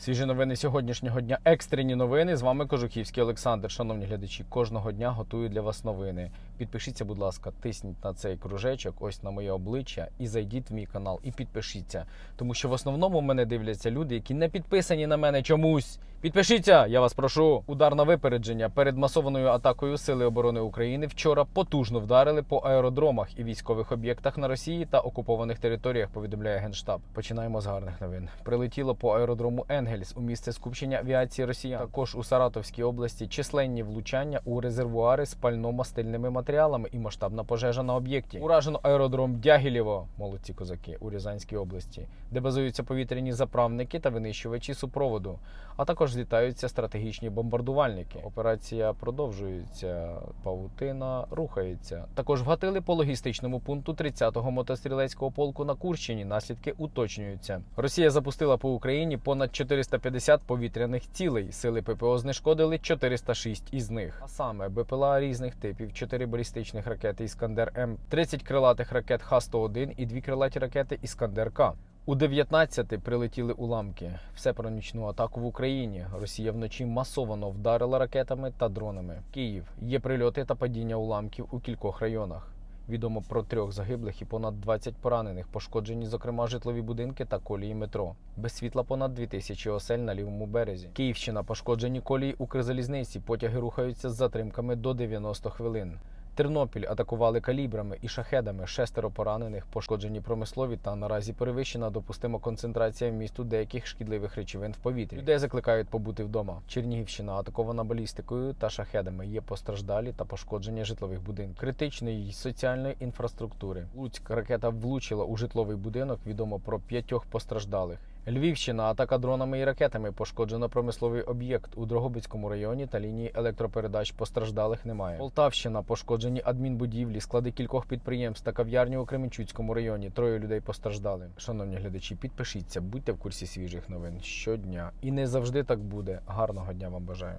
Свіжі новини сьогоднішнього дня. Екстрені новини. З вами Кожухівський Олександр. Шановні глядачі, кожного дня готую для вас новини. Підпишіться, будь ласка, тисніть на цей кружечок, ось на моє обличчя, і зайдіть в мій канал і підпишіться. Тому що в основному мене дивляться люди, які не підписані на мене чомусь. Підпишіться, я вас прошу. Удар на випередження перед масованою атакою Сили оборони України вчора потужно вдарили по аеродромах і військових об'єктах на Росії та окупованих територіях. Повідомляє генштаб. Починаємо з гарних новин. Прилетіло по аеродрому Енгельс у місце скупчення авіації Росіян. Також у Саратовській області численні влучання у резервуари з пально-мастильними матеріалами і масштабна пожежа на об'єкті. Уражено аеродром Дягілєво, молодці козаки у Рязанській області, де базуються повітряні заправники та винищувачі супроводу. А також злітаються стратегічні бомбардувальники. Операція продовжується. Павутина рухається. Також вгатили по логістичному пункту 30-го мотострілецького полку на Курщині. Наслідки уточнюються. Росія запустила по Україні понад 450 повітряних цілей. Сили ППО знешкодили 406 із них. А саме БПЛА різних типів, 4 балістичних ракети Іскандер М, 30 крилатих ракет Х-101 і 2 крилаті ракети Іскандер К. У 19 прилетіли уламки. Все про нічну атаку в Україні. Росія вночі масово вдарила ракетами та дронами. Київ є прильоти та падіння уламків у кількох районах. Відомо про трьох загиблих і понад 20 поранених. Пошкоджені, зокрема, житлові будинки та колії метро. Без світла понад 2000 осель на лівому березі. Київщина пошкоджені колії Укрзалізниці. Потяги рухаються з затримками до 90 хвилин. Тернопіль атакували калібрами і шахедами. Шестеро поранених, пошкоджені промислові та наразі перевищена допустима концентрація в місту деяких шкідливих речовин в повітрі. Людей закликають побути вдома. Чернігівщина атакована балістикою та шахедами. Є постраждалі та пошкодження житлових будинків, критичної й соціальної інфраструктури. Луцьк ракета влучила у житловий будинок. Відомо про п'ятьох постраждалих. Львівщина атака дронами і ракетами пошкоджено промисловий об'єкт у Дрогобицькому районі та лінії електропередач постраждалих немає. Полтавщина пошкоджені адмінбудівлі, склади кількох підприємств та кав'ярні у Кременчуцькому районі. Троє людей постраждали. Шановні глядачі, підпишіться, будьте в курсі свіжих новин щодня. І не завжди так буде. Гарного дня вам бажаю.